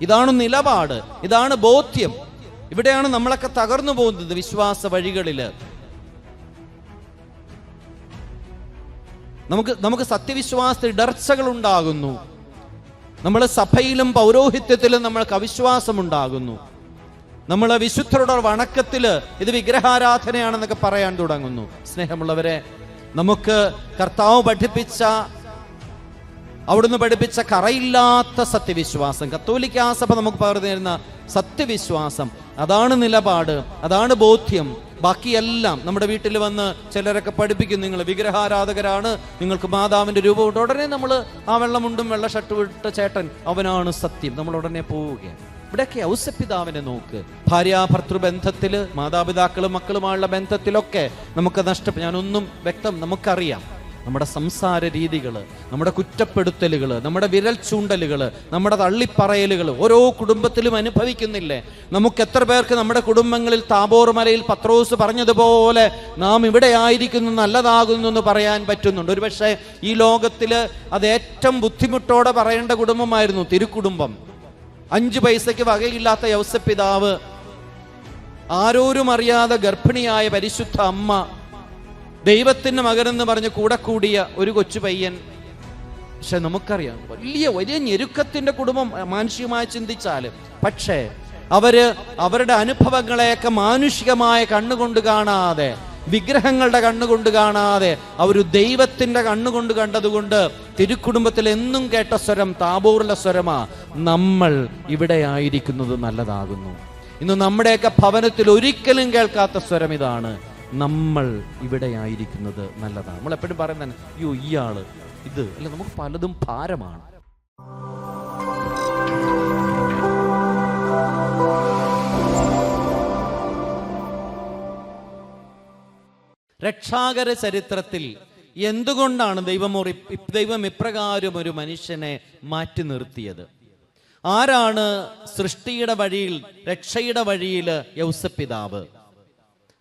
ഇതാണ് നിലപാട് ഇതാണ് ബോധ്യം. ഇവിടെയാണ് നമ്മളൊക്കെ തകർന്നു പോകുന്നത് വിശ്വാസ വഴികളിൽ. നമുക്ക് നമുക്ക് സത്യവിശ്വാസ ഇടർച്ചകൾ ഉണ്ടാകുന്നു നമ്മൾ സഭയിലും പൗരോഹിത്യത്തിലും നമ്മൾക്ക് അവിശ്വാസം ഉണ്ടാകുന്നു നമ്മൾ വിശുദ്ധരുടെ വണക്കത്തിൽ ഇത് വിഗ്രഹാരാധനയാണെന്നൊക്കെ പറയാൻ തുടങ്ങുന്നു. സ്നേഹമുള്ളവരെ നമുക്ക് കർത്താവ് പഠിപ്പിച്ച അവിടുന്ന് പഠിപ്പിച്ച കറയില്ലാത്ത സത്യവിശ്വാസം. കത്തോലിക്കാ സഭ നമുക്ക് പകർന്നു തരുന്ന സത്യവിശ്വാസം. അതാണ് നിലപാട് അതാണ് ബോധ്യം. ബാക്കിയെല്ലാം നമ്മുടെ വീട്ടിൽ വന്ന് ചിലരൊക്കെ പഠിപ്പിക്കും. നിങ്ങൾ വിഗ്രഹാരാധകരാണ് നിങ്ങൾക്ക് മാതാവിന്റെ രൂപമുണ്ട് ഉടനെ നമ്മൾ ആ വെള്ളമുണ്ടും വെള്ള ഷർട്ട് വിട്ട ചേട്ടൻ അവനാണ് സത്യം. നമ്മൾ ഉടനെ പോവുകയാണ്. ഇവിടെയൊക്കെ ഔസപിതാവിനെ നോക്ക്. ഭാര്യാഭർത്തൃബന്ധത്തിൽ മാതാപിതാക്കളും മക്കളുമായുള്ള ബന്ധത്തിലൊക്കെ നമുക്ക് നഷ്ടപ്പെട്ടു ഞാനൊന്നും വ്യക്തം നമുക്കറിയാം. നമ്മുടെ സംസാര രീതികൾ നമ്മുടെ കുറ്റപ്പെടുത്തലുകൾ നമ്മുടെ വിരൽ ചൂണ്ടലുകൾ നമ്മുടെ തള്ളിപ്പറയലുകൾ ഓരോ കുടുംബത്തിലും അനുഭവിക്കുന്നില്ലേ? നമുക്ക് എത്ര പേർക്ക് നമ്മുടെ കുടുംബങ്ങളിൽ താബോർ മലയിൽ പത്രോസ് പറഞ്ഞതുപോലെ നാം ഇവിടെ ആയിരിക്കുന്നു നല്ലതാകുന്നു എന്ന് പറയാൻ പറ്റുന്നുണ്ട്. ഒരുപക്ഷെ ഈ ലോകത്തിൽ അത് ഏറ്റവും ബുദ്ധിമുട്ടോടെ പറയേണ്ട കുടുംബമായിരുന്നു തിരുക്കുടുംബം. അഞ്ച് പൈസയ്ക്ക് വകയില്ലാത്ത യൗസപിതാവ് ആരോരും അറിയാതെ ഗർഭിണിയായ പരിശുദ്ധ അമ്മ ദൈവത്തിന്റെ മകനെന്ന് പറഞ്ഞ് കൂടെ കൂടിയ ഒരു കൊച്ചു പയ്യൻ പക്ഷെ നമുക്കറിയാം വലിയ വലിയ ഞെരുക്കത്തിന്റെ കുടുംബം മാനുഷികമായി ചിന്തിച്ചാൽ പക്ഷേ അവർ അവരുടെ അനുഭവങ്ങളെയൊക്കെ മാനുഷികമായ കണ്ണുകൊണ്ട് കാണാതെ വിഗ്രഹങ്ങളുടെ കണ്ണുകൊണ്ട് കാണാതെ അവർ ദൈവത്തിന്റെ കണ്ണുകൊണ്ട് കണ്ടതുകൊണ്ട് തിരുക്കുടുംബത്തിൽ എന്നും കേട്ട സ്വരം താബൂറിലെ സ്വരമാ നമ്മൾ ഇവിടെ ആയിരിക്കുന്നത് നല്ലതാകുന്നു. ഇന്ന് നമ്മുടെയൊക്കെ ഭവനത്തിൽ ഒരിക്കലും കേൾക്കാത്ത സ്വരം ഇതാണ്. നമ്മൾ ഇവിടെ ആയിരിക്കുന്നത് നല്ലതാണ്. നമ്മൾ എപ്പോഴും പറയുന്ന അയ്യോ ഇയാൾ ഇത്. അല്ല നമുക്ക് പലതും ഭാരമാണ്. രക്ഷാകര ചരിത്രത്തിൽ എന്തുകൊണ്ടാണ് ദൈവം ദൈവം ഇപ്രകാരം ഒരു മനുഷ്യനെ മാറ്റി നിർത്തിയത്? ആരാണ് സൃഷ്ടിയുടെ വഴിയിൽ രക്ഷയുടെ വഴിയിൽ യൗസപിതാവ്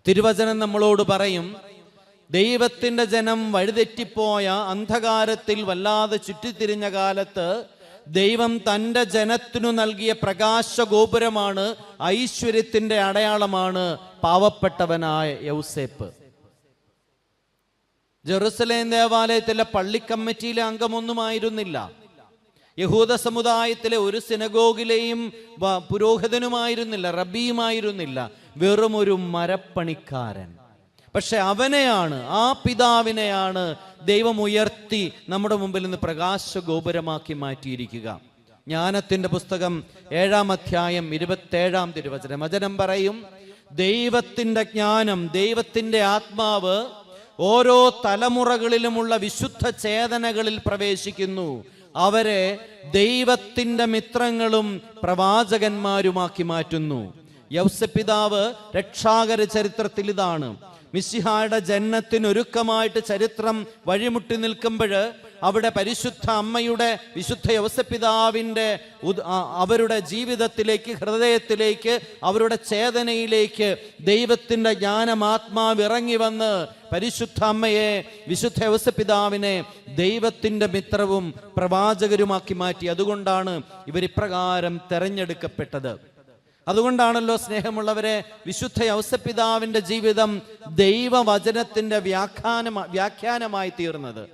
തിരുവചനം നമ്മളോട് പറയും ദൈവത്തിന്റെ ജനം വഴിതെറ്റിപ്പോയ അന്ധകാരത്തിൽ വല്ലാതെ ചുറ്റിത്തിരിഞ്ഞ കാലത്ത് ദൈവം തന്റെ ജനത്തിനു നൽകിയ പ്രകാശ ഗോപുരമാണ് ഐശ്വര്യത്തിന്റെ അടയാളമാണ് പാവപ്പെട്ടവനായ യൗസേപ്പ്. ജെറുസലേം ദേവാലയത്തിലെ പള്ളി കമ്മിറ്റിയിലെ അംഗമൊന്നുമായിരുന്നില്ല. യഹൂദ സമുദായത്തിലെ ഒരു സിനഗോഗിലെയും പുരോഹിതനുമായിരുന്നില്ല റബിയുമായിരുന്നില്ല വെറും ഒരു മരപ്പണിക്കാരൻ. പക്ഷെ അവനെയാണ് ആ പിതാവിനെയാണ് ദൈവം ഉയർത്തി നമ്മുടെ മുമ്പിൽ നിന്ന് പ്രകാശ ഗോപുരമാക്കി മാറ്റിയിരിക്കുക. ജ്ഞാനത്തിന്റെ പുസ്തകം ഏഴാം അധ്യായം ഇരുപത്തേഴാം തിരുവചനം. വചനം പറയും ദൈവത്തിന്റെ ജ്ഞാനം ദൈവത്തിന്റെ ആത്മാവ് ഓരോ തലമുറകളിലുമുള്ള വിശുദ്ധ ചേതനകളിൽ പ്രവേശിക്കുന്നു. അവരെ ദൈവത്തിന്റെ മിത്രങ്ങളും പ്രവാചകന്മാരുമാക്കി മാറ്റുന്നു. യൗസപിതാവ് രക്ഷാകര ചരിത്രത്തിൽ ഇതാണ്. മിസ്സിഹായുടെ ജനനത്തിനൊരുക്കമായിട്ട് ചരിത്രം വഴിമുട്ടി നിൽക്കുമ്പോൾ അവിടെ പരിശുദ്ധ അമ്മയുടെ വിശുദ്ധ യവസപിതാവിന്റെ അവരുടെ ജീവിതത്തിലേക്ക് ഹൃദയത്തിലേക്ക് അവരുടെ ചേതനയിലേക്ക് ദൈവത്തിന്റെ ജ്ഞാനമാത്മാവ് ഇറങ്ങി വന്ന് പരിശുദ്ധ അമ്മയെ വിശുദ്ധ യവസപിതാവിനെ ദൈവത്തിന്റെ മിത്രവും പ്രവാചകരുമാക്കി മാറ്റി. അതുകൊണ്ടാണ് ഇവരിപ്രകാരം തെരഞ്ഞെടുക്കപ്പെട്ടത്. അതുകൊണ്ടാണല്ലോ സ്നേഹമുള്ളവരെ വിശുദ്ധ യൗസപിതാവിന്റെ ജീവിതം ദൈവവചനത്തിന്റെ വ്യാഖ്യാന വ്യാഖ്യാനമായി തീർന്നത്.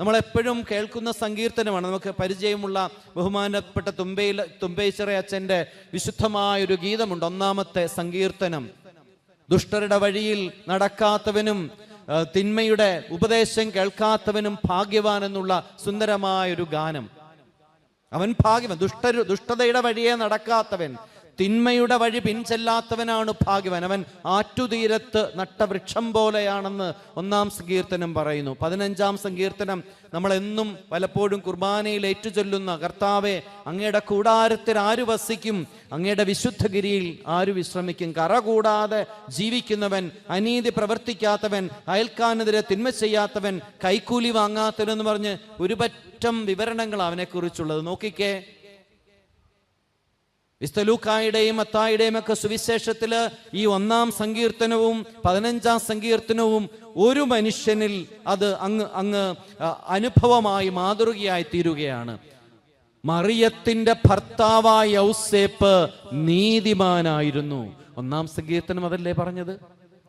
നമ്മളെപ്പോഴും കേൾക്കുന്ന സങ്കീർത്തനമാണ്. നമുക്ക് പരിചയമുള്ള ബഹുമാനപ്പെട്ട തുമ്പയിൽ തുമ്പേശ്വര അച്ഛന്റെ വിശുദ്ധമായൊരു ഗീതമുണ്ട്. ഒന്നാമത്തെ സങ്കീർത്തനം. ദുഷ്ടരുടെ വഴിയിൽ നടക്കാത്തവനും തിന്മയുടെ ഉപദേശം കേൾക്കാത്തവനും ഭാഗ്യവാൻ എന്നുള്ള സുന്ദരമായൊരു ഗാനം. അവൻ ഭാഗ്യവൻ. ദുഷ്ട ദുഷ്ടതയുടെ വഴിയെ നടക്കാത്തവൻ. തിന്മയുടെ വഴി പിൻചെല്ലാത്തവനാണ് ഭാഗ്യവൻ. അവൻ ആറ്റുതീരത്ത് നട്ട വൃക്ഷം പോലെയാണെന്ന് ഒന്നാം സങ്കീർത്തനം പറയുന്നു. പതിനഞ്ചാം സങ്കീർത്തനം നമ്മൾ എന്നും പലപ്പോഴും കുർബാനയിൽ ഏറ്റുചൊല്ലുന്ന കർത്താവെ അങ്ങയുടെ കൂടാരത്തിൽ ആര് വസിക്കും? അങ്ങയുടെ വിശുദ്ധഗിരിയിൽ ആര് വിശ്രമിക്കും? കറ കൂടാതെ ജീവിക്കുന്നവൻ അനീതി പ്രവർത്തിക്കാത്തവൻ അയൽക്കാനെതിരെ തിന്മ ചെയ്യാത്തവൻ കൈക്കൂലി വാങ്ങാത്തവൻ എന്ന് പറഞ്ഞ് ഒരുപറ്റം വിവരണങ്ങൾ അവനെക്കുറിച്ചുള്ളത്. നോക്കിക്കേ വിസ്തലൂക്കായുടെയും അത്തായുടെയും ഒക്കെ സുവിശേഷത്തിൽ ഈ ഒന്നാം സങ്കീർത്തനവും പതിനഞ്ചാം സങ്കീർത്തനവും ഒരു മനുഷ്യനിൽ അത് അങ്ങ് അങ്ങ് അനുഭവമായി മാതൃകയായി തീരുകയാണ്. മറിയത്തിന്റെ ഭർത്താവായ ഔസേപ്പ് നീതിമാനായിരുന്നു. ഒന്നാം സങ്കീർത്തനം അതല്ലേ പറഞ്ഞത്?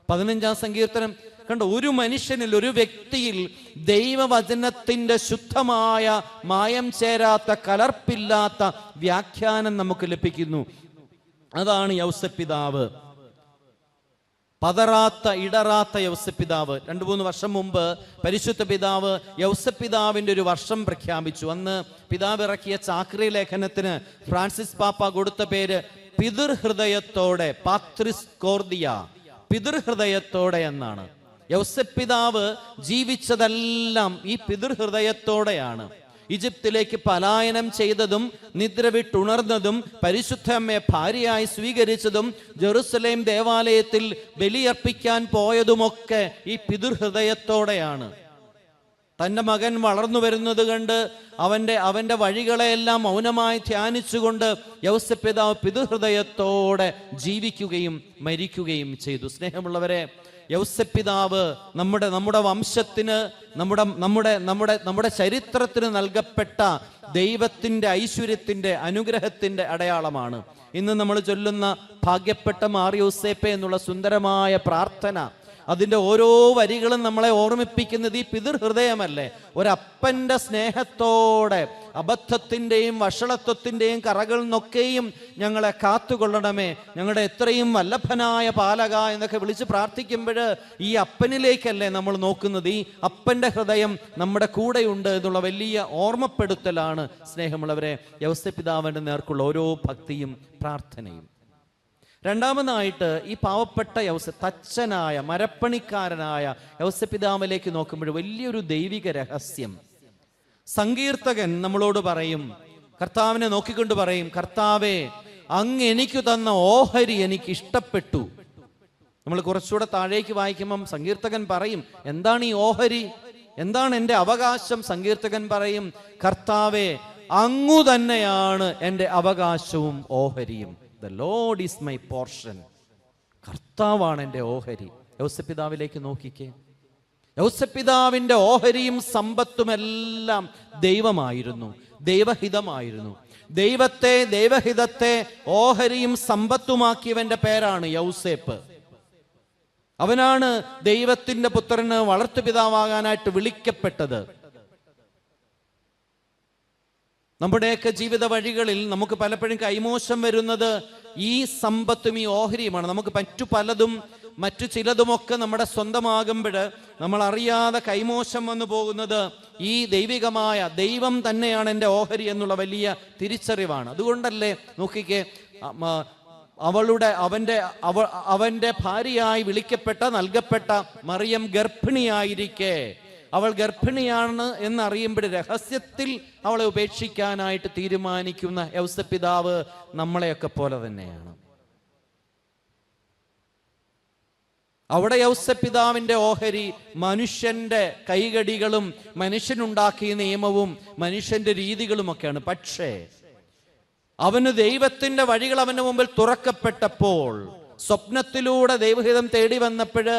പതിനഞ്ചാം സങ്കീർത്തനം കണ്ടോ ഒരു മനുഷ്യനിൽ ഒരു വ്യക്തിയിൽ ദൈവവചനത്തിന്റെ ശുദ്ധമായ മായം ചേരാത്ത കലർപ്പില്ലാത്ത വ്യാഖ്യാനം നമുക്ക് ലഭിക്കുന്നു. അതാണ് യൗസപിതാവ്. പതറാത്ത ഇടറാത്ത യൗസപിതാവ്. രണ്ടു മൂന്ന് വർഷം മുമ്പ് പരിശുദ്ധ പിതാവ് യൗസപിതാവിന്റെ ഒരു വർഷം പ്രഖ്യാപിച്ചു. അന്ന് പിതാവ് ഇറക്കിയ ചാക്രി ലേഖനത്തിന് ഫ്രാൻസിസ് പാപ്പ കൊടുത്ത പേര് പിതൃഹൃദയത്തോടെ പാത്രിസ് കോർദിയ. പിതൃഹൃദയത്തോടെ എന്നാണ്. യൗസപിതാവ് ജീവിച്ചതെല്ലാം ഈ പിതൃഹൃദയത്തോടെയാണ്. ഈജിപ്തിലേക്ക് പലായനം ചെയ്തതും നിദ്ര വിട്ടുണർന്നതും പരിശുദ്ധ അമ്മയെ ഭാര്യയായി സ്വീകരിച്ചതും ജെറുസലേം ദേവാലയത്തിൽ ബലിയർപ്പിക്കാൻ പോയതുമൊക്കെ ഈ പിതൃഹൃദയത്തോടെയാണ്. തന്റെ മകൻ വളർന്നു വരുന്നത് കണ്ട് അവന്റെ അവന്റെ വഴികളെയെല്ലാം മൗനമായി ധ്യാനിച്ചുകൊണ്ട് യൗസപിതാവ് പിതൃഹൃദയത്തോടെ ജീവിക്കുകയും മരിക്കുകയും ചെയ്തു. സ്നേഹമുള്ളവരെ യൗസപിതാവ് നമ്മുടെ നമ്മുടെ വംശത്തിന് നമ്മുടെ നമ്മുടെ നമ്മുടെ നമ്മുടെ ചരിത്രത്തിന് നൽകപ്പെട്ട ദൈവത്തിന്റെ ഐശ്വര്യത്തിന്റെ അനുഗ്രഹത്തിന്റെ അടയാളമാണ്. ഇന്ന് നമ്മൾ ചൊല്ലുന്ന ഭാഗ്യപ്പെട്ട മാറിയോസേപ്പെ എന്നുള്ള സുന്ദരമായ പ്രാർത്ഥന അതിന്റെ ഓരോ വരികളും നമ്മളെ ഓർമ്മിപ്പിക്കുന്നത് ഈ പിതൃഹൃദയമല്ലേ. ഒരപ്പന്റെ സ്നേഹത്തോടെ അബദ്ധത്തിന്റെയും വഷളത്വത്തിന്റെയും കറകളിൽ നിന്നൊക്കെയും ഞങ്ങളെ കാത്തുകൊള്ളണമേ. ഞങ്ങളുടെ എത്രയും വല്ലഭനായ പാലക എന്നൊക്കെ വിളിച്ച് പ്രാർത്ഥിക്കുമ്പോൾ ഈ അപ്പനിലേക്കല്ലേ നമ്മൾ നോക്കുന്നത്? ഈ അപ്പന്റെ ഹൃദയം നമ്മുടെ കൂടെയുണ്ട് എന്നുള്ള വലിയ ഓർമ്മപ്പെടുത്തലാണ് സ്നേഹമുള്ളവരെ യവസ്യപിതാവിന്റെ നേർക്കുള്ള ഓരോ ഭക്തിയും പ്രാർത്ഥനയും. രണ്ടാമതായിട്ട് ഈ പാവപ്പെട്ട യവസ തച്ചനായ മരപ്പണിക്കാരനായ യവസപിതാവിലേക്ക് നോക്കുമ്പോൾ വലിയൊരു ദൈവിക രഹസ്യം. സങ്കീർത്തകൻ നമ്മളോട് പറയും കർത്താവിനെ നോക്കിക്കൊണ്ട് പറയും കർത്താവെ അങ്ങ് എനിക്ക് തന്ന ഓഹരി എനിക്ക് ഇഷ്ടപ്പെട്ടു. നമ്മൾ കുറച്ചുകൂടെ താഴേക്ക് വായിക്കുമ്പം സങ്കീർത്തകൻ പറയും എന്താണ് ഈ ഓഹരി? എന്താണ് എന്റെ അവകാശം? സങ്കീർത്തകൻ പറയും കർത്താവെ അങ്ങു തന്നെയാണ് എന്റെ അവകാശവും ഓഹരിയും. The lord is my portion കർത്താവാണ് എന്റെ ഓഹരി. യൗസപിതാവിലേക്ക് നോക്കിക്കേ. യൗസപിതാവിന്റെ ഓഹരിയും സമ്പത്തുമെല്ലാം ദൈവമായിരുന്നു ദൈവഹിതമായിരുന്നു. ദൈവത്തെ ദൈവഹിതത്തെ ഓഹരിയും സമ്പത്തുമാക്കിയവന്റെ പേരാണ് യൗസേപ്പ്. അവനാണ് ദൈവത്തിന്റെ പുത്രന് വളർത്തുപിതാവാകാനായിട്ട് വിളിക്കപ്പെട്ടത്. നമ്മുടെയൊക്കെ ജീവിത വഴികളിൽ നമുക്ക് പലപ്പോഴും കൈമോശം വരുന്നത് ഈ സമ്പത്തും ഈ ഓഹരിയുമാണ്. നമുക്ക് മറ്റു പലതും മറ്റു ചിലതുമൊക്കെ നമ്മുടെ സ്വന്തമാകുമ്പോൾ നമ്മൾ അറിയാതെ കൈമോശം വന്നു പോകുന്നത് ഈ ദൈവികമായ ദൈവം തന്നെയാണ് എന്റെ ഓഹരി എന്നുള്ള വലിയ തിരിച്ചറിവാണ്. അതുകൊണ്ടല്ലേ നോക്കിക്കേ അവളുടെ അവന്റെ അവ അവന്റെ ഭാര്യയായി വിളിക്കപ്പെട്ട നൽകപ്പെട്ട മറിയം ഗർഭിണിയായിരിക്കെ. അവൾ ഗർഭിണിയാണ് എന്നറിയുമ്പോൾ രഹസ്യത്തിൽ അവളെ ഉപേക്ഷിക്കാനായിട്ട് തീരുമാനിക്കുന്ന യൗസപിതാവ് നമ്മളെയൊക്കെ പോലെ തന്നെയാണ്. അവിടെ യൗസപിതാവിന്റെ ഓഹരി മനുഷ്യന്റെ കൈകടികളും മനുഷ്യനുണ്ടാക്കിയ നിയമവും മനുഷ്യന്റെ രീതികളുമൊക്കെയാണ്. പക്ഷേ അവന് ദൈവത്തിന്റെ വഴികൾ അവന്റെ മുമ്പിൽ തുറക്കപ്പെട്ടപ്പോൾ സ്വപ്നത്തിലൂടെ ദൈവഹിതം തേടി വന്നപ്പോഴ്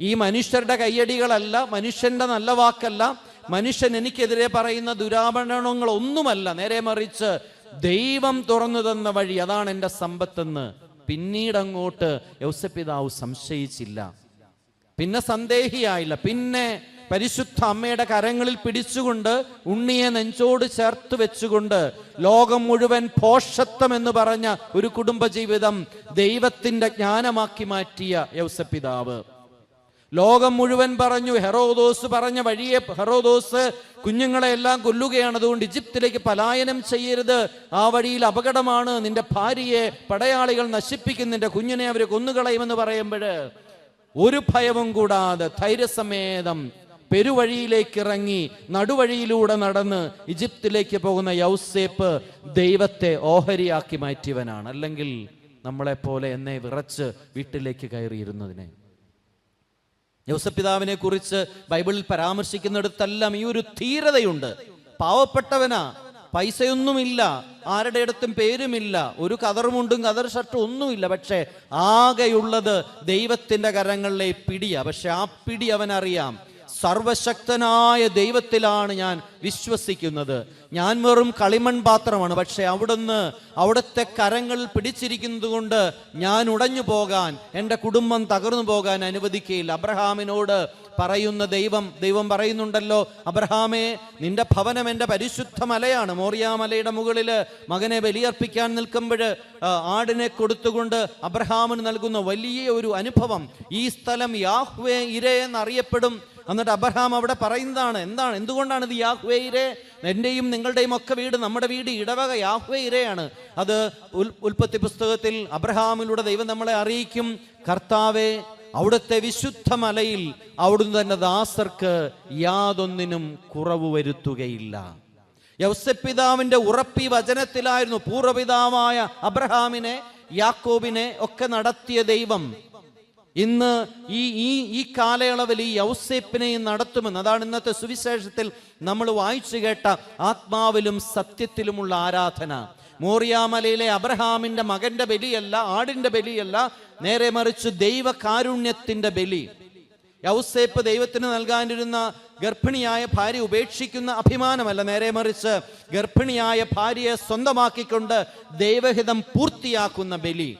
ഈ മനുഷ്യരുടെ കയ്യടികളല്ല മനുഷ്യന്റെ നല്ല വാക്കല്ല മനുഷ്യൻ എനിക്കെതിരെ പറയുന്ന ദുരാഭരണങ്ങൾ ഒന്നുമല്ല നേരെ മറിച്ച് ദൈവം തുറന്നു തന്ന വഴി അതാണ് എന്റെ സമ്പത്തെന്ന് പിന്നീട് അങ്ങോട്ട് യൗസപിതാവ് സംശയിച്ചില്ല. പിന്നെ സന്ദേഹിയായില്ല. പിന്നെ പരിശുദ്ധ അമ്മയുടെ കരങ്ങളിൽ പിടിച്ചുകൊണ്ട് ഉണ്ണിയെ നെഞ്ചോട് ചേർത്ത് വെച്ചുകൊണ്ട് ലോകം മുഴുവൻ പോഷത്വം എന്ന് പറഞ്ഞ ഒരു കുടുംബജീവിതം ദൈവത്തിന്റെ ജ്ഞാനമാക്കി മാറ്റിയ യൗസപിതാവ് ലോകം മുഴുവൻ പറഞ്ഞു ഹെറോദോസ് പറഞ്ഞ വഴിയെ ഹെറോദോസ് കുഞ്ഞുങ്ങളെ എല്ലാം കൊല്ലുകയാണ്. അതുകൊണ്ട് ഈജിപ്തിലേക്ക് പലായനം ചെയ്യരുത്. ആ വഴിയിൽ അപകടമാണ്. നിന്റെ ഭാര്യയെ പടയാളികൾ നശിപ്പിക്കും. നിന്റെ കുഞ്ഞിനെ അവർ കൊന്നുകളയുമെന്ന് പറയുമ്പോൾ ഒരു ഭയവും കൂടാതെ ധൈര്യസമേതം പെരുവഴിയിലേക്ക് ഇറങ്ങി നടുവഴിയിലൂടെ നടന്ന് ഈജിപ്തിലേക്ക് പോകുന്ന യൗസേപ്പ് ദൈവത്തെ ഓഹരിയാക്കി മാറ്റിയവനാണ്. അല്ലെങ്കിൽ നമ്മളെപ്പോലെ എന്നെ വിറച്ച് വീട്ടിലേക്ക് കയറിയിരുന്നതിനെ. യൗസപിതാവിനെ കുറിച്ച് ബൈബിളിൽ പരാമർശിക്കുന്നിടത്തെല്ലാം ഈ ഒരു ധീരതയുണ്ട്. പാവപ്പെട്ടവനാ പൈസയൊന്നുമില്ല ആരുടെ അടുത്തും പേരുമില്ല ഒരു കതറുമുണ്ടും കതർ ഷർട്ടും ഒന്നുമില്ല പക്ഷേ ആകെയുള്ളത് ദൈവത്തിന്റെ കരങ്ങളിലെ പിടിയാ. പക്ഷെ ആ പിടി അവനറിയാം. സർവശക്തനായ ദൈവത്തിലാണ് ഞാൻ വിശ്വസിക്കുന്നത്. ഞാൻ വെറും കളിമൺ പാത്രമാണ്. പക്ഷെ അവിടുന്ന് അവിടുത്തെ കരങ്ങൾ പിടിച്ചിരിക്കുന്നത് കൊണ്ട് ഞാൻ ഉടഞ്ഞു പോകാൻ എന്റെ കുടുംബം തകർന്നു പോകാൻ അനുവദിക്കുകയില്ല അബ്രഹാമിനോട് പറയുന്ന ദൈവം ദൈവം പറയുന്നുണ്ടല്ലോ അബ്രഹാമേ നിന്റെ ഭവനം എന്റെ പരിശുദ്ധ മലയാണ്. മോറിയാമലയുടെ മുകളിൽ മകനെ ബലിയർപ്പിക്കാൻ നിൽക്കുമ്പോൾ ആടിനെ കൊടുത്തുകൊണ്ട് അബ്രഹാമിന് നൽകുന്ന വലിയ ഒരു അനുഭവം. ഈ സ്ഥലം യാഹ്വേ ഇരേ എന്നറിയപ്പെടും എന്നിട്ട് അബ്രഹാം അവിടെ പറയുന്നതാണ് എന്താണ്? എന്തുകൊണ്ടാണ് ഇത് യാഹ്വേയിരെ? എന്റെയും നിങ്ങളുടെയും ഒക്കെ വീട് നമ്മുടെ വീട് ഇടവക യാഹ്വേയിരെയാണ്. അത് ഉൽ- ഉൽപ്പത്തി പുസ്തകത്തിൽ അബ്രഹാമിലൂടെ ദൈവം നമ്മളെ അറിയിക്കും. കർത്താവെ അവിടുത്തെ വിശുദ്ധ മലയിൽ അവിടുന്ന് തന്നെ ദാസർക്ക് യാതൊന്നിനും കുറവ് വരുത്തുകയില്ല. യൗസപ്പിതാവിന്റെ ഉറപ്പി വചനത്തിലായിരുന്നു പൂർവപിതാവായ അബ്രഹാമിനെ യാക്കോബിനെ ഒക്കെ നടത്തിയ ദൈവം. ഇന്ന് ഈ ഈ ഈ കാലയളവിൽ ഈ യൗസേപ്പിനെയും നടത്തുമെന്ന് അതാണ് ഇന്നത്തെ സുവിശേഷത്തിൽ നമ്മൾ വായിച്ചു കേട്ട ആത്മാവിലും സത്യത്തിലുമുള്ള ആരാധന. മോറിയാമലയിലെ അബ്രഹാമിന്റെ മകന്റെ ബലിയല്ല ആടിന്റെ ബലിയല്ല നേരെ മറിച്ച് ദൈവകാരുണ്യത്തിന്റെ ബലി. യൗസേപ്പ് ദൈവത്തിന് നൽകാനിരുന്ന ഗർഭിണിയായ ഭാര്യ ഉപേക്ഷിക്കുന്ന അഭിമാനമല്ല നേരെ മറിച്ച് ഗർഭിണിയായ ഭാര്യയെ സ്വന്തമാക്കിക്കൊണ്ട് ദൈവഹിതം പൂർത്തിയാക്കുന്ന ബലി.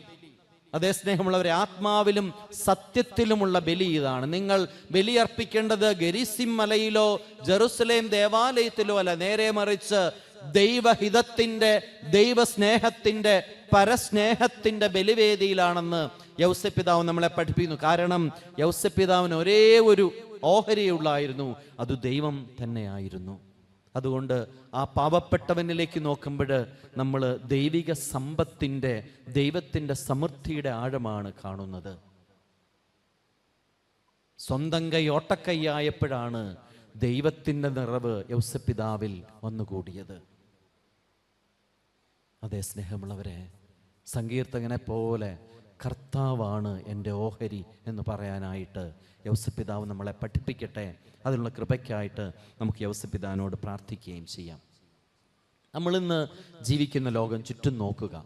അതേ സ്നേഹമുള്ളവരെ ആത്മാവിലും സത്യത്തിലുമുള്ള ബലി ഇതാണ്. നിങ്ങൾ ബലിയർപ്പിക്കേണ്ടത് ഗരിസിം മലയിലോ ജെറുസലേം ദേവാലയത്തിലോ അല്ല. നേരെ മറിച്ച് ദൈവഹിതത്തിന്റെ ദൈവസ്നേഹത്തിന്റെ പരസ്നേഹത്തിന്റെ ബലിവേദിയിലാണെന്ന് യൗസപിതാവ് നമ്മളെ പഠിപ്പിക്കുന്നു. കാരണം യൗസപിതാവിന് ഒരേ ഒരു ഓഹരിയുള്ളായിരുന്നു. അത് ദൈവം തന്നെയായിരുന്നു. അതുകൊണ്ട് ആ പാവപ്പെട്ടവനിലേക്ക് നോക്കുമ്പോൾ നമ്മൾ ദൈവിക സമ്പത്തിന്റെ ദൈവത്തിന്റെ സമൃദ്ധിയുടെ ആഴമാണ് കാണുന്നത്. സ്വന്തം കൈ ഓട്ടക്കൈയായപ്പോഴാണ് ദൈവത്തിന്റെ നിറവ് യൗസപിതാവിൽ വന്നുകൂടിയത്. അതേ സ്നേഹമുള്ളവരെ സങ്കീർത്തകനെ പോലെ കർത്താവാണ് എന്റെ ഓഹരി എന്ന് പറയാനായിട്ട് യൗസപിതാവ് നമ്മളെ പഠിപ്പിക്കട്ടെ. അതിനുള്ള കൃപയ്ക്കായിട്ട് നമുക്ക് യൗസപ്പിതാവിനോട് പ്രാർത്ഥിക്കുകയും ചെയ്യാം. നമ്മളിന്ന് ജീവിക്കുന്ന ലോകം ചുറ്റും നോക്കുക.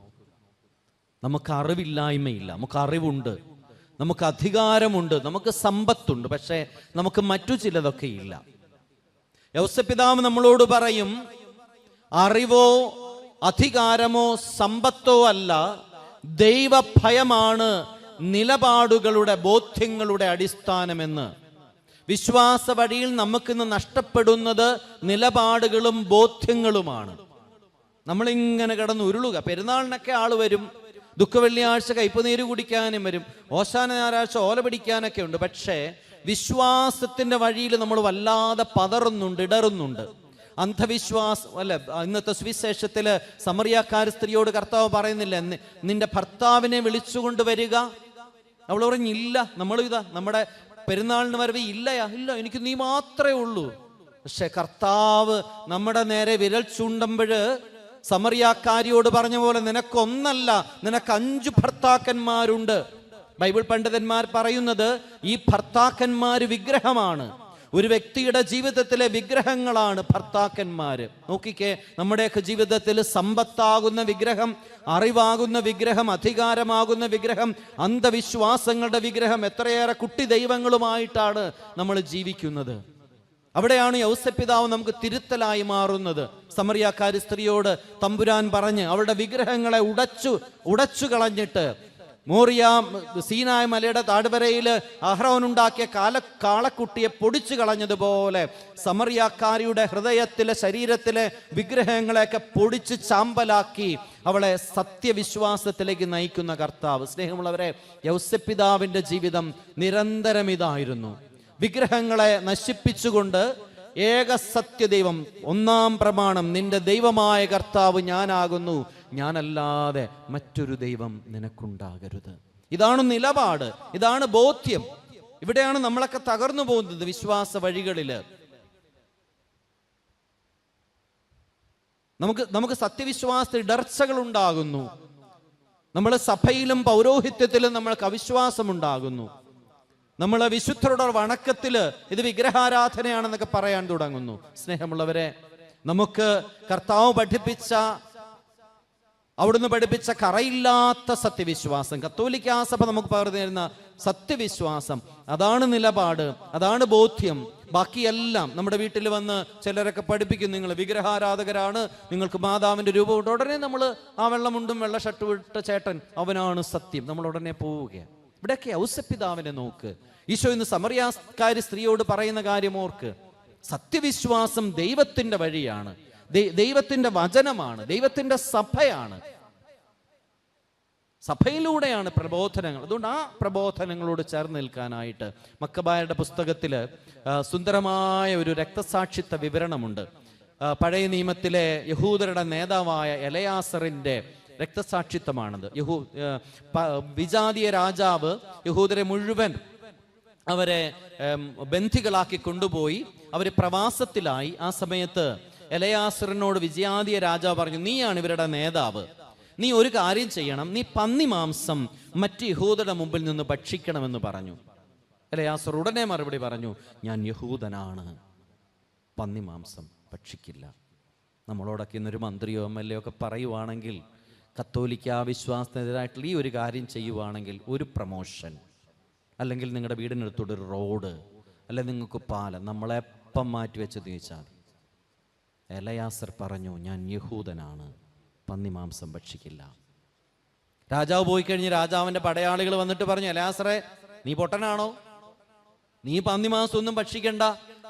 നമുക്ക് അറിവില്ലായ്മയില്ല. നമുക്ക് അറിവുണ്ട്. നമുക്ക് അധികാരമുണ്ട്. നമുക്ക് സമ്പത്തുണ്ട്. പക്ഷേ നമുക്ക് മറ്റു ചിലതൊക്കെ ഇല്ല. യൗസപിതാവ് നമ്മളോട് പറയും അറിവോ അധികാരമോ സമ്പത്തോ അല്ല. ദൈവഭയമാണ് നിലപാടുകളുടെ ബോധ്യങ്ങളുടെ അടിസ്ഥാനമെന്ന്. വിശ്വാസ വഴിയിൽ നമുക്കിന്ന് നഷ്ടപ്പെടുന്നത് നിലപാടുകളും ബോധ്യങ്ങളുമാണ്. നമ്മളിങ്ങനെ കിടന്ന് ഉരുളുക. പെരുന്നാളിനൊക്കെ ആൾ വരും. ദുഃഖവെള്ളിയാഴ്ച കയ്പുനീര് കുടിക്കാനും വരും. ഓശാന ഞായറാഴ്ച ഓല പിടിക്കാനൊക്കെ ഉണ്ട്. പക്ഷേ വിശ്വാസത്തിന്റെ വഴിയിൽ നമ്മൾ വല്ലാതെ പതറുന്നുണ്ട് ഇടറുന്നുണ്ട്. അന്ധവിശ്വാസം അല്ല ഇന്നത്തെ സുവിശേഷത്തിൽ സമറിയാക്കാർ സ്ത്രീയോട് കർത്താവ് പറയുന്നില്ല നിന്റെ ഭർത്താവിനെ വിളിച്ചുകൊണ്ട് വരിക. അവൾ പറഞ്ഞില്ല നമ്മൾ ഇതാ നമ്മുടെ പെരുന്നാളിന് വരവ് ഇല്ലയാ ഇല്ല എനിക്ക് നീ മാത്രമേ ഉള്ളൂ. പക്ഷെ കർത്താവ് നമ്മുടെ നേരെ വിരൽ ചൂണ്ടുമ്പോഴ് സമറിയാക്കാരിയോട് പറഞ്ഞ പോലെ നിനക്കൊന്നല്ല നിനക്ക് അഞ്ചു ഭർത്താക്കന്മാരുണ്ട്. ബൈബിൾ പണ്ഡിതന്മാർ പറയുന്നത് ഈ ഭർത്താക്കന്മാര് വിഗ്രഹമാണ്. ഒരു വ്യക്തിയുടെ ജീവിതത്തിലെ വിഗ്രഹങ്ങളാണ് ഭർത്താക്കന്മാര്. നോക്കിക്കേ നമ്മുടെയൊക്കെ ജീവിതത്തിൽ സമ്പത്താകുന്ന വിഗ്രഹം അറിവാകുന്ന വിഗ്രഹം അധികാരമാകുന്ന വിഗ്രഹം അന്ധവിശ്വാസങ്ങളുടെ വിഗ്രഹം എത്രയേറെ കുട്ടി ദൈവങ്ങളുമായിട്ടാണ് നമ്മൾ ജീവിക്കുന്നത്. അവിടെയാണ് യൗസപിതാവ് നമുക്ക് തിരുത്തലായി മാറുന്നത്. സമറിയാക്കാരി സ്ത്രീയോട് തമ്പുരാൻ പറഞ്ഞ് അവളുടെ വിഗ്രഹങ്ങളെ ഉടച്ചു ഉടച്ചു കളഞ്ഞിട്ട് മോറിയ സീനായ മലയുടെ താഴ്വരയിൽ അഹ്റോനുണ്ടാക്കിയ കാല കാളക്കുട്ടിയെ പൊടിച്ചു കളഞ്ഞതുപോലെ സമറിയാക്കാരിയുടെ ഹൃദയത്തിലെ ശരീരത്തിലെ വിഗ്രഹങ്ങളെയൊക്കെ പൊടിച്ച് ചാമ്പലാക്കി അവളെ സത്യവിശ്വാസത്തിലേക്ക് നയിക്കുന്ന കർത്താവ്. സ്നേഹമുള്ളവരെ യൗസപ്പിതാവിന്റെ ജീവിതം നിരന്തരം ഇതായിരുന്നു. വിഗ്രഹങ്ങളെ നശിപ്പിച്ചുകൊണ്ട് ഏക സത്യദൈവം ഒന്നാം പ്രമാണം നിന്റെ ദൈവമായ കർത്താവ് ഞാനാകുന്നു. ഞാനല്ലാതെ മറ്റൊരു ദൈവം നിനക്കുണ്ടാകരുത്. ഇതാണ് നിലപാട് ഇതാണ് ബോധ്യം. ഇവിടെയാണ് നമ്മളൊക്കെ തകർന്നു പോകുന്നത് വിശ്വാസ വഴികളിൽ. നമുക്ക് നമുക്ക് സത്യവിശ്വാസ ഇടർച്ചകൾ ഉണ്ടാകുന്നു നമ്മളെ സഭയിലും പൗരോഹിത്യത്തിലും നമ്മൾക്ക് അവിശ്വാസം ഉണ്ടാകുന്നു നമ്മളെ വിശുദ്ധരുടെ വണക്കത്തിൽ ഇത് വിഗ്രഹാരാധനയാണെന്നൊക്കെ പറയാൻ തുടങ്ങുന്നു. സ്നേഹമുള്ളവരെ നമുക്ക് കർത്താവ് പഠിപ്പിച്ച അവിടുന്ന് പഠിപ്പിച്ച കറയില്ലാത്ത സത്യവിശ്വാസം. കത്തോലിക്കാ സഭ നമുക്ക് പകർന്നു തരുന്ന സത്യവിശ്വാസം. അതാണ് നിലപാട് അതാണ് ബോധ്യം. ബാക്കിയെല്ലാം നമ്മുടെ വീട്ടിൽ വന്ന് ചിലരൊക്കെ പഠിപ്പിക്കും നിങ്ങൾ വിഗ്രഹാരാധകരാണ് നിങ്ങൾക്ക് മാതാവിന്റെ രൂപമുണ്ട് ഉടനെ നമ്മൾ ആ വെള്ളമുണ്ടും വെള്ള ഷർട്ട് വിട്ട ചേട്ടൻ അവനാണ് സത്യം. നമ്മൾ ഉടനെ പോവുക ഇവിടെയൊക്കെ ഔസപ്പിതാവിനെ നോക്ക്. ഈശോ ഇന്ന് സമറിയാസ്കാരി സ്ത്രീയോട് പറയുന്ന കാര്യം ഓർക്ക്. സത്യവിശ്വാസം ദൈവത്തിന്റെ വഴിയാണ്. ദൈ- ദൈവത്തിന്റെ വചനമാണ് ദൈവത്തിന്റെ സഭയാണ്. സഭയിലൂടെയാണ് പ്രബോധനങ്ങൾ. അതുകൊണ്ട് ആ പ്രബോധനങ്ങളോട് ചേർന്ന് നിൽക്കാനായിട്ട് മക്കബായരുടെ പുസ്തകത്തിൽ സുന്ദരമായ ഒരു രക്തസാക്ഷിത്വ വിവരണമുണ്ട്. പഴയ നിയമത്തിലെ യഹൂദരുടെ നേതാവായ എലയാസറിന്റെ രക്തസാക്ഷിത്വമാണത്. യഹൂ വിജാതീയ രാജാവ് യഹൂദരെ മുഴുവൻ അവരെ ബന്ധികളാക്കി കൊണ്ടുപോയി അവർ പ്രവാസത്തിലായി. ആ സമയത്ത് എലയാസറിനോട് വിജയാദിയ രാജാവ് പറഞ്ഞു നീയാണ് ഇവരുടെ നേതാവ്. നീ ഒരു കാര്യം ചെയ്യണം. നീ പന്നി മാംസം മറ്റ് യഹൂദരുടെ മുമ്പിൽ നിന്ന് ഭക്ഷിക്കണമെന്ന് പറഞ്ഞു. എലയാസർ ഉടനെ മറുപടി പറഞ്ഞു ഞാൻ യഹൂദനാണ്. പന്നി മാംസം ഭക്ഷിക്കില്ല. നമ്മളോടൊക്കെ ഇന്നൊരു മന്ത്രിയോ എം എൽ എ ഒക്കെ പറയുവാണെങ്കിൽ കത്തോലിക്ക വിശ്വാസത്തിനെതിരായിട്ടുള്ള ഈ ഒരു കാര്യം ചെയ്യുവാണെങ്കിൽ ഒരു പ്രമോഷൻ. അല്ലെങ്കിൽ നിങ്ങളുടെ വീടിനടുത്തോട് ഒരു റോഡ്. അല്ലെങ്കിൽ നിങ്ങൾക്ക് പാലം. നമ്മളെപ്പം മാറ്റി വെച്ച് ചോദിച്ചാൽ എലയാസർ പറഞ്ഞു ഞാൻ യഹൂദനാണ് പന്നി മാംസം ഭക്ഷിക്കില്ല. രാജാവ് പോയി കഴിഞ്ഞ് രാജാവിന്റെ പടയാളികൾ വന്നിട്ട് പറഞ്ഞു എലയാസറെ നീ പൊട്ടനാണോ? നീ പന്നി മാംസം ഒന്നും ഭക്ഷിക്കണ്ട.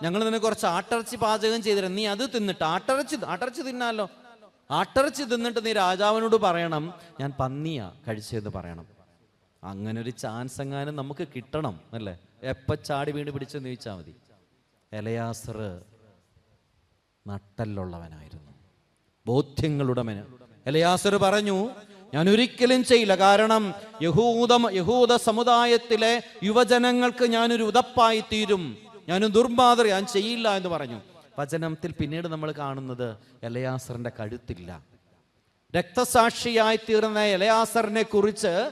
ഞങ്ങൾ നിന്നെ കുറച്ച് ആട്ടിറച്ചി പാചകം ചെയ്തിരുന്നു നീ അത് തിന്നിട്ട് ആട്ടിറച്ചി ആട്ടിറച്ചി തിന്നാലോ? ആട്ടിറച്ചി തിന്നിട്ട് നീ രാജാവിനോട് പറയണം ഞാൻ പന്നിയാ കഴിച്ചതെന്ന് പറയണം. അങ്ങനെ ഒരു ചാൻസ് എങ്ങാനും നമുക്ക് കിട്ടണം അല്ലേ? എപ്പ ചാടി വീണ് പിടിച്ചെന്ന് ചോദിച്ചാൽ മതി. എലയാസർ നട്ടല്ലുള്ളവനായിരുന്നു. ബോധ്യങ്ങളുടെ മന. എലയാസർ പറഞ്ഞു ഞാൻ ഒരിക്കലും ചെയ്യില്ല. കാരണം യഹൂദ യഹൂദ സമുദായത്തിലെ യുവജനങ്ങൾക്ക് ഞാനൊരു ഉതപ്പായി തീരും ഞാൻ ദുർമാതൃ. ഞാൻ ചെയ്യില്ല എന്ന് പറഞ്ഞു. വചനത്തിൽ പിന്നീട് നമ്മൾ കാണുന്നത് എലയാസറിന്റെ കഴുത്തില്ല. രക്തസാക്ഷിയായി തീർന്ന എലയാസറിനെ കുറിച്ച്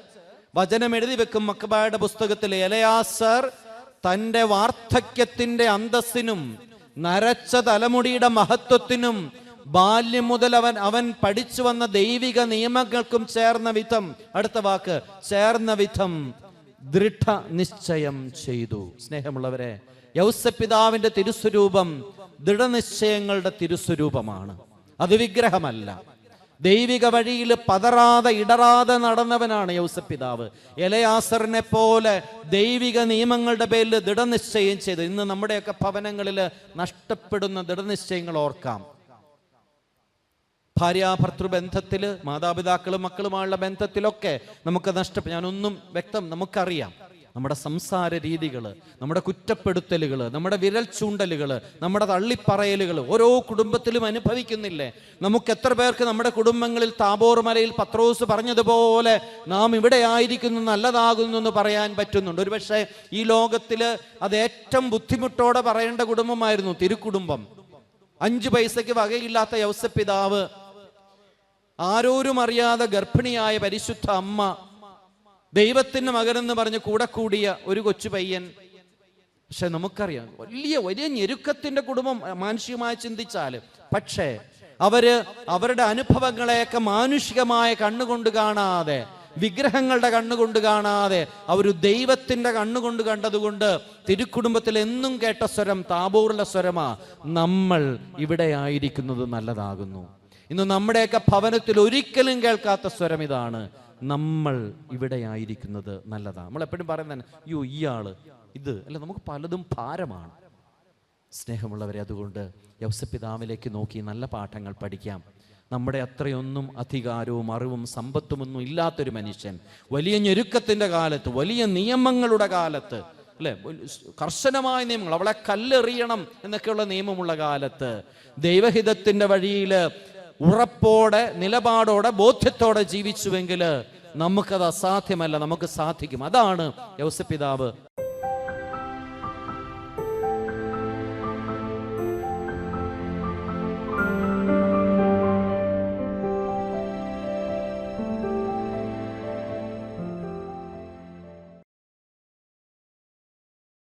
വചനം എഴുതി വെക്കും മക്കബായുടെ പുസ്തകത്തിൽ എലയാസർ തന്റെ വാർദ്ധക്യത്തിന്റെ അന്തസ്സിനും നരച്ച തലമുടിയുടെ മഹത്വത്തിനും ബാല്യം മുതൽ അവൻ അവൻ പഠിച്ചു വന്ന ദൈവിക നിയമങ്ങൾക്കും ചേർന്ന വിധം അടുത്ത വാക്ക് ചേർന്ന വിധം ദൃഢ നിശ്ചയം ചെയ്തു. സ്നേഹമുള്ളവരെ യൗസപിതാവിന്റെ തിരുസ്വരൂപം ദൃഢനിശ്ചയങ്ങളുടെ തിരുസ്വരൂപമാണ്. അത് വിഗ്രഹമല്ല. ദൈവിക വഴിയിൽ പതറാതെ ഇടറാതെ നടന്നവനാണ് യൗസപിതാവ് എലയാസറിനെ പോലെ ദൈവിക നിയമങ്ങളുടെ പേരിൽ ദൃഢനിശ്ചയം ചെയ്ത് ഇന്ന് നമ്മുടെയൊക്കെ ഭവനങ്ങളിൽ നഷ്ടപ്പെടുന്ന ദൃഢനിശ്ചയങ്ങൾ ഓർക്കാം. ഭാര്യാഭർത്തൃ ബന്ധത്തിൽ മാതാപിതാക്കളും മക്കളുമായുള്ള ബന്ധത്തിലൊക്കെ നമുക്ക് നഷ്ടപ്പെട്ടു ഞാനൊന്നും വ്യക്തം നമുക്കറിയാം. നമ്മുടെ സംസാര രീതികൾ നമ്മുടെ കുറ്റപ്പെടുത്തലുകൾ നമ്മുടെ വിരൽ ചൂണ്ടലുകൾ നമ്മുടെ തള്ളിപ്പറയലുകൾ ഓരോ കുടുംബത്തിലും അനുഭവിക്കുന്നില്ലേ? നമുക്ക് എത്ര പേർക്ക് നമ്മുടെ കുടുംബങ്ങളിൽ താബോർ മലയിൽ പത്രോസ് പറഞ്ഞതുപോലെ നാം ഇവിടെ ആയിരിക്കുന്നു നല്ലതാകുന്നു എന്ന് പറയാൻ പറ്റുന്നുണ്ട്. ഒരുപക്ഷെ ഈ ലോകത്തിൽ അത് ഏറ്റവും ബുദ്ധിമുട്ടോടെ പറയേണ്ട കുടുംബമായിരുന്നു തിരുക്കുടുംബം. അഞ്ചു പൈസയ്ക്ക് വകയില്ലാത്ത യൗസപിതാവ് ആരോരും അറിയാതെ ഗർഭിണിയായ പരിശുദ്ധ അമ്മ ദൈവത്തിന്റെ മകനെന്ന് പറഞ്ഞ് കൂടെ കൂടിയ ഒരു കൊച്ചു പയ്യൻ. പക്ഷെ നമുക്കറിയാം വലിയ വലിയ ഞെരുക്കത്തിന്റെ കുടുംബം മാനുഷികമായി ചിന്തിച്ചാൽ പക്ഷേ അവർ അവരുടെ അനുഭവങ്ങളെയൊക്കെ മാനുഷികമായ കണ്ണുകൊണ്ട് കാണാതെ വിഗ്രഹങ്ങളുടെ കണ്ണുകൊണ്ട് കാണാതെ അവർ ദൈവത്തിന്റെ കണ്ണുകൊണ്ട് കണ്ടതുകൊണ്ട് തിരുക്കുടുംബത്തിൽ എന്നും കേട്ട സ്വരം താബൂറിലെ സ്വരമാ നമ്മൾ ഇവിടെ ആയിരിക്കുന്നത് നല്ലതാകുന്നു. ഇന്ന് നമ്മുടെയൊക്കെ ഭവനത്തിൽ ഒരിക്കലും കേൾക്കാത്ത സ്വരം ഇതാണ്. നമ്മൾ ഇവിടെ ആയിരിക്കുന്നത് നല്ലതാണ് നമ്മൾ എപ്പോഴും പറയുന്നത് അയ്യോ ഇയാൾ ഇത് അല്ല നമുക്ക് പലതും ഭാരമാണ്. സ്നേഹമുള്ളവരെ അതുകൊണ്ട് യവസപിതാവിലേക്ക് നോക്കി നല്ല പാഠങ്ങൾ പഠിക്കാം. നമ്മുടെ അത്രയൊന്നും അധികാരവും അറിവും സമ്പത്തുമൊന്നും ഇല്ലാത്തൊരു മനുഷ്യൻ വലിയ ഞെരുക്കത്തിന്റെ കാലത്ത് വലിയ നിയമങ്ങളുടെ കാലത്ത് അല്ലേ? കർശനമായ നിയമങ്ങൾ അവളെ കല്ലെറിയണം എന്നൊക്കെയുള്ള നിയമമുള്ള കാലത്ത് ദൈവഹിതത്തിന്റെ വഴിയിൽ ഉറപ്പോടെ നിലപാടോടെ ബോധ്യത്തോടെ ജീവിച്ചുവെങ്കിൽ നമുക്കത് അസാധ്യമല്ല നമുക്ക് സാധിക്കും. അതാണ് യൗസപിതാവ്